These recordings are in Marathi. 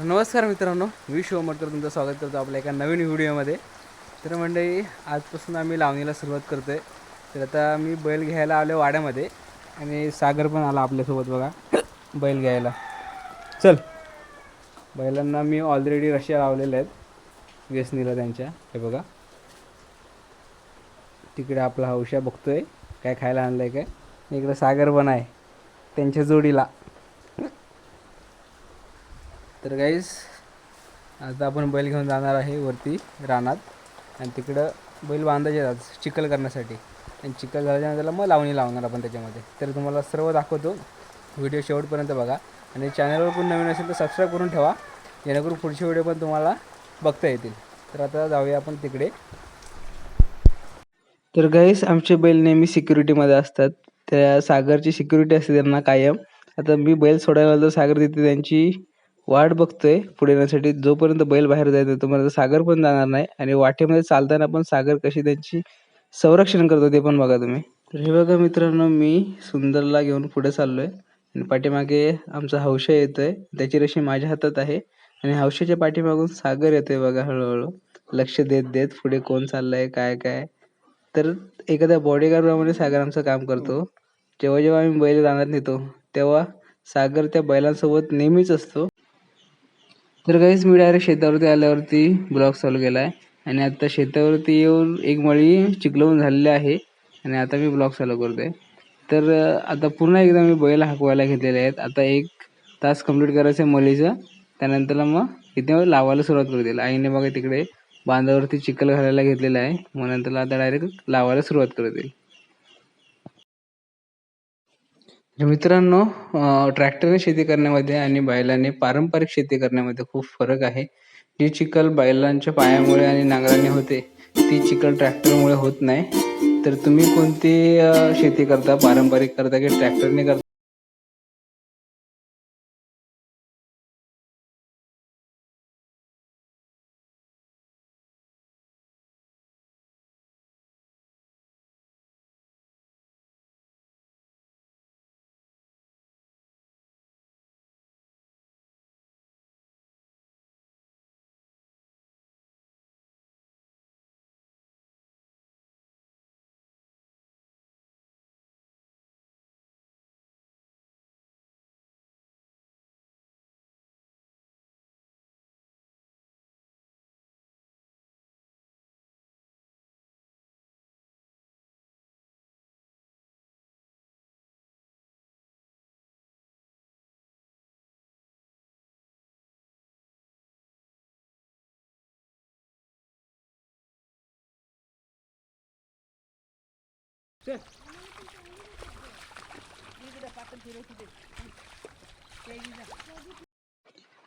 तर नमस्कार मित्रांनो मी शिवमकर तुमचं स्वागत करतो आपल्या एका नवीन व्हिडिओमध्ये. तर मंडळी आजपासून आम्ही लावणीला सुरुवात करतो आहे तर आता मी बैल घ्यायला आलो वाड्यामध्ये आणि सागर पण आला आपल्यासोबत बघा बैल घ्यायला. चल. बैलांना मी ऑलरेडी रशिया लावलेल्या आहेत व्यसनीला त्यांच्या. हे बघा. तिकडे आपला हौशा बघतोय काय खायला आणलं आहे काय इकडं सागर पण आहे त्यांच्या जोडीला. तर गाईस आता आपण बैल घेऊन जाणार आहे वरती रानात. आणि तिकडं बैल बांधायचे आज चिखल करण्यासाठी. आणि चिखल झाल्याच्या त्याला मग लावणी लावणार आपण त्याच्यामध्ये. तर तुम्हाला सर्व दाखवतो. व्हिडिओ शेवटपर्यंत बघा. आणि चॅनलवर कोण नवीन असेल तर सबस्क्राईब करून ठेवा. जेणेकरून पुढचे व्हिडिओ पण तुम्हाला बघता येतील. तर आता जाऊया आपण तिकडे. तर गाईस आमचे बैल नेहमी सिक्युरिटीमध्ये असतात. त्या सागरची सिक्युरिटी असते त्यांना कायम. आता मी बैल सोडायला आलो तर सागर तिथे त्यांची वाट बघतोय पुढे येण्यासाठी. जोपर्यंत बैल बाहेर जायचं तोपर्यंत सागर पण जाणार नाही आणि वाटेमध्ये चालताना पण सागर कशी त्यांची संरक्षण करतो ते पण बघा तुम्ही. तर हे बघा मित्रांनो मी सुंदरला घेऊन पुढे चाललोय आणि पाठीमागे आमचा हौशा येतोय. त्याची रशी माझ्या हातात आहे आणि हौशाच्या पाठीमागून सागर येतोय बघा हळूहळू. लक्ष देत देत पुढे कोण चाललंय काय काय. तर एखाद्या बॉडीगार्ड प्रमाणे सागर आमचं काम करतो. जेव्हा जेव्हा आम्ही बैल रानात नेतो तेव्हा सागर त्या बैलांसोबत नेहमीच असतो. तर काहीच मी डायरेक्ट शेतावरती आल्यावरती ब्लॉग चालू केला आहे आणि आता शेतावरती येऊन एक मळी चिखलवून झालेली आहे. आणि आता मी ब्लॉग चालू करतोय. तर आता पुन्हा एकदा मी बैल हाकवायला घेतलेले आहेत. आता एक तास कंप्लीट करायचं आहे मळीचं. त्यानंतर मग इथे लावायला सुरुवात करतील आईने बघा तिकडे बांधावरती चिखल घालायला घेतलेलं आहे. मग नंतर आता डायरेक्ट लावायला सुरुवात करू देईल. मित्रांनो ट्रॅक्टरने शेती करण्यामध्ये आणि बैलाने पारंपरिक शेती करण्यामध्ये खूप फरक आहे. जी चिखल बैलांच्या पायामुळे आणि नांगराने होते ती चिखल ट्रॅक्टरमुळे होत नाही. तर तुम्ही कोणती शेती करता? पारंपरिक करता की ट्रॅक्टरने करता?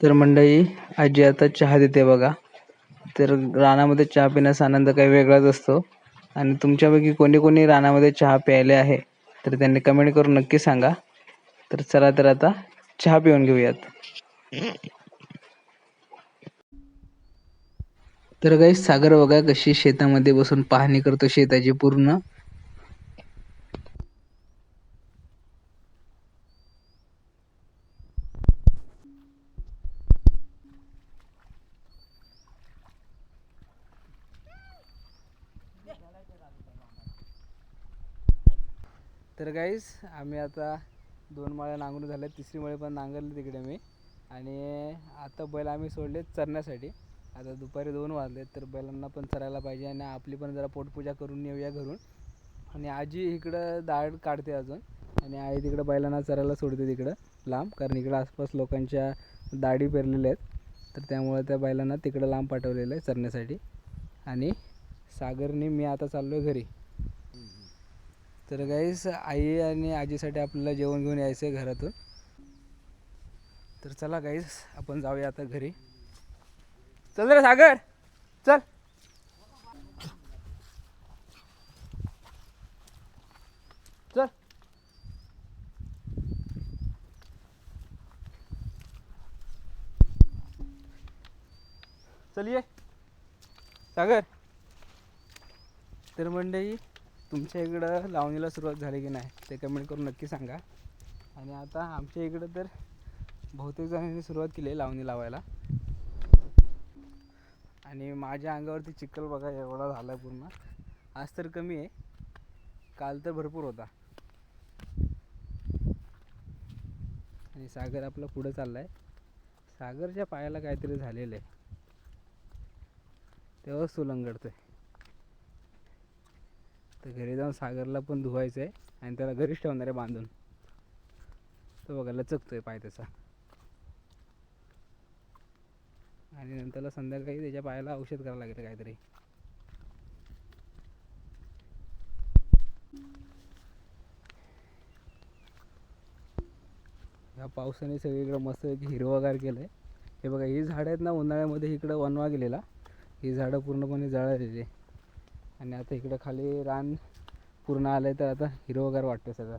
तर मंडळी आजी आता चहा देते बघा. तर रानामध्ये चहा पिण्याचा आनंद काही वेगळाच असतो. आणि तुमच्यापैकी कोणी कोणी रानामध्ये चहा प्यायले आहे तर त्यांनी कमेंट करून नक्की सांगा. तर चला तर आता चहा पिऊन घेऊयात. तर काही सागर बघा कशी शेतामध्ये बसून पाहणी करतो शेताची पूर्ण. तर गाईस आम्ही आता दोन माळ्या नांगरून झाल्या तिसरी माळी पण नांगरली तिकडे मी. आणि आता बैल आम्ही सोडले चरण्यासाठी. आता दुपारी दोन वाजले तर बैलांना पण चरायला पाहिजे आणि आपली पण जरा पोटपूजा करून येऊया घरून. आणि आजी इकडं दाढ काढते अजून. आणि आई तिकडं बैलांना चरायला सोडते तिकडं लांब कारण इकडं आसपास लोकांच्या दाढी पेरलेल्या आहेत. तर त्यामुळे त्या बैलांना तिकडं लांब पाठवलेलं आहे चरण्यासाठी. आणि सागरने मी आता चाललो आहे घरी. तर गाईस आई आणि आजीसाठी आपल्याला जेवण घेऊन यायचं आहे घरातून. तर चला गाईस आपण जाऊया आता घरी. चल रे सागर चल. चल. चल ये. सागर. तर मंडई तुमच्या इकडं लावणीला सुरुवात झाली की नाही ते कमेंट करून नक्की सांगा. आणि आता आमच्या इकडं तर बहुतेक जणांनी सुरुवात केली आहे लावणी लावायला. आणि माझ्या अंगावरती चिखल बघा एवढा झाला पूर्ण. आज तर कमी आहे. काल तर भरपूर होता. आणि सागर आपला पुढं चाललाय. सागरच्या पायाला काहीतरी झालेलं आहे. तेव्हाच तो आहे तर घरी जाऊन सागरला पण धुवायचं आहे आणि त्याला घरीच ठेवणार आहे बांधून. तो बघा लचकतो आहे पाय त्याचा. आणि नंतरला संध्याकाळी त्याच्या पायाला औषध करावं लागेल काहीतरी. ह्या पावसाने सगळीकडं मस्त हिरवगार केलं आहे हे बघा ही झाडं आहेत ना उन्हाळ्यामध्ये इकडं वनवा गेलेला. ही झाडं पूर्णपणे जळालेली आहे. आणि आता इकडं खाली रान पूर्ण आलं आहे तर आता हिरवगार वाटतं सगळं.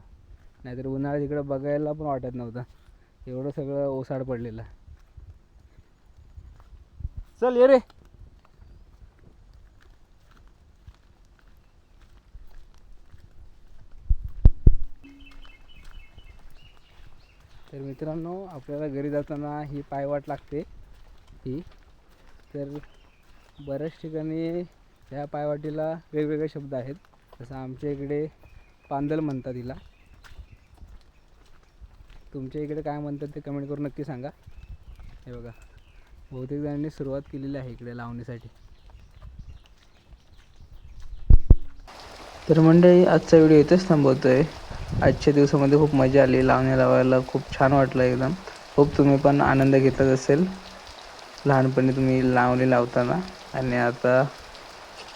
नाहीतर उन्हाळ्यात इकडं बघायला पण वाटत नव्हतं. एवढं सगळं ओसाड पडलेलं. चल ये रे. तर मित्रांनो आपल्याला घरी जाताना ही पायवाट लागते ही. तर बऱ्याच ठिकाणी ह्या पायवाटीला वेगवेगळे शब्द आहेत. जसं आमच्या इकडे पांदल म्हणतात हिला. तुमच्या इकडे काय म्हणतात ते कमेंट करून नक्की सांगा. हे बघा. बहुतेक जणांनी सुरुवात केलेली आहे इकडे लावणीसाठी. तर मंडळी आजचा व्हिडिओ इथेच थांबवतोय. आजच्या दिवसामध्ये खूप मजा आली. लावणी लावायला खूप छान वाटलं एकदम. खूप तुम्ही पण आनंद घेतलाच असेल. लहानपणी तुम्ही लावणी लावताना. आणि आता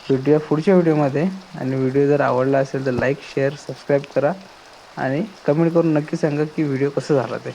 भेटूया पुढच्या व्हिडिओमध्ये. आणि व्हिडिओ जर आवडला असेल तर लाईक शेअर सबस्क्राईब करा. आणि कमेंट करून नक्की सांगा की व्हिडिओ कसं झाला ते.